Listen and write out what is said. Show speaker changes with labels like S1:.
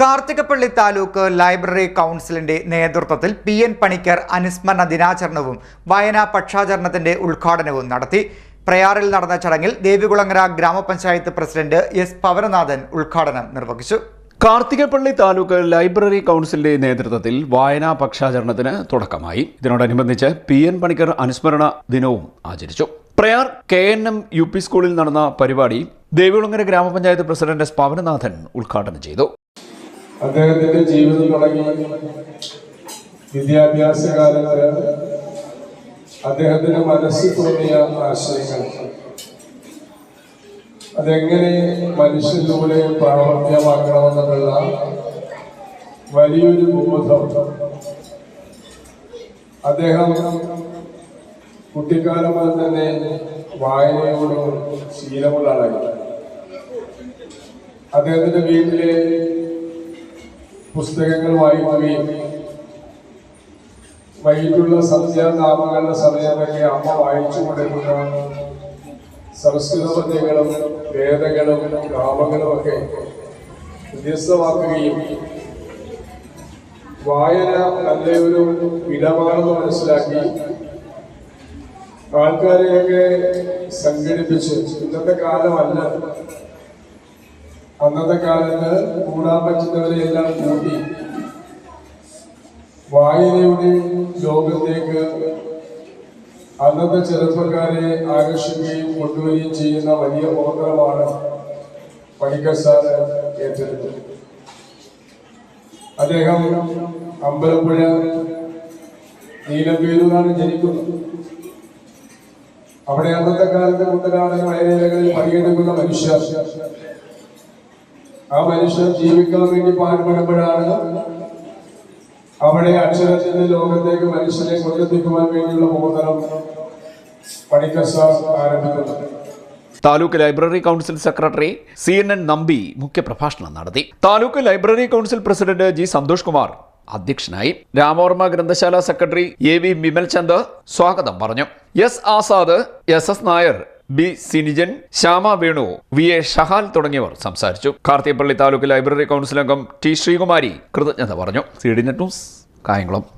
S1: Karthikappally taluk library കൗൺസിലിന്റെ നേതൃത്വത്തിൽ P N Panicker അനുസ്മരണ ദിനാചരണവും വായനാ പക്ഷാചരണത്തിന്റെ ഉദ്ഘാടനവും നടത്തി. പ്രയാറിൽ നടന്ന ചടങ്ങിൽ ദേവികുളങ്ങര ഗ്രാമപഞ്ചായത്ത് പ്രസിഡന്റ് എസ് പവനനാഥൻ ഉദ്ഘാടനം നിർവഹിച്ചു.
S2: കാർത്തികപ്പള്ളി താലൂക്ക് ലൈബ്രറി കൗൺസിലിന്റെ നേതൃത്വത്തിൽ വായനാ പക്ഷാചരണത്തിന് തുടക്കമായി. ഇതിനോടനുബന്ധിച്ച് പി എൻ പണിക്കർ അനുസ്മരണ ദിനവും ആചരിച്ചു. Prayar K N M U P സ്കൂളിൽ നടന്ന പരിപാടി ദേവികുളങ്ങര ഗ്രാമപഞ്ചായത്ത് പ്രസിഡന്റ് എസ് പവനനാഥൻ ഉദ്ഘാടനം ചെയ്തു.
S3: അദ്ദേഹത്തിന്റെ ജീവിതം തുടങ്ങി വിദ്യാഭ്യാസ കാലത്ത് അദ്ദേഹത്തിന്റെ മനസ്സിൽ തോന്നിയ ആശയങ്ങൾ. അതെങ്ങനെ മനുഷ്യനിലൂടെ പ്രാവർത്തികമാക്കണമെന്നുള്ള വലിയൊരു ബോധം. അദ്ദേഹം കുട്ടിക്കാലം മുതൽ തന്നെ വായനയോടും ശീലമുള്ള ആളായിരുന്നു അദ്ദേഹത്തിന്റെ വീട്ടിലെ പുസ്തകങ്ങൾ വായിക്കുകയും വൈകിട്ടുള്ള സന്ധ്യാനാമങ്ങളുടെ സമയത്തൊക്കെ അമ്മ വായിച്ചു കൊടുക്കുന്ന സംസ്കൃത പദ്യങ്ങളും വേദങ്ങളും നാമങ്ങളും ഒക്കെ വ്യത്യസ്തമാക്കുകയും വായന നല്ലൊരു ഇടമാണെന്ന് മനസ്സിലാക്കി ആൾക്കാരെയൊക്കെ സംഘടിപ്പിച്ച്. ഇന്നത്തെ കാലമല്ല. അന്നത്തെ കാലത്ത് കൂടാൻ പറ്റുന്നവരെ എല്ലാം കൂട്ടി വായനയുടെ ലോകത്തേക്ക് അന്നത്തെ ചെറുപ്പക്കാരെ ആകർഷിക്കുകയും കൊണ്ടുവരികയും ചെയ്യുന്ന വലിയ ഓർമ്മമാണ് പണിക്കർ സാർ ഏറ്റെടുത്തത്. അദ്ദേഹം അമ്പലപ്പുഴ നീലപ്പേരൂരാണ് ജനിക്കുന്നത്. അവിടെ അന്നത്തെ കാലത്ത് കുട്ടനാടൻ വയലേലകളിൽ പണിയെടുക്കുന്ന മനുഷ്യർ. ആ മനുഷ്യൻ ജീവിക്കാൻ വേണ്ടി പാടുപെടുമ്പോഴാണ് അവിടെ അക്ഷരത്തിന്റെ ലോകത്തേക്ക് മനുഷ്യനെ കൊണ്ടെത്തിക്കുവാൻ വേണ്ടിയുള്ള മോദനം പണിക്കർ സാർ ആരംഭിക്കുന്നത്
S2: taluk library council secretary C N N Nambi മുഖ്യപ്രഭാഷണം നടത്തി. Taluk library council president G Santhosh Kumar അധ്യക്ഷനായി Ramavarma Granthasala secretary A V Vimal Chand സ്വാഗതം പറഞ്ഞു. S Azad S S Nair B Sinijan Shyama Venu V A Shahal തുടങ്ങിയവർ സംസാരിച്ചു. Karthikappally taluk library council അംഗം T Sreekumari കൃതജ്ഞത പറഞ്ഞു. C D net news Kayamkulam.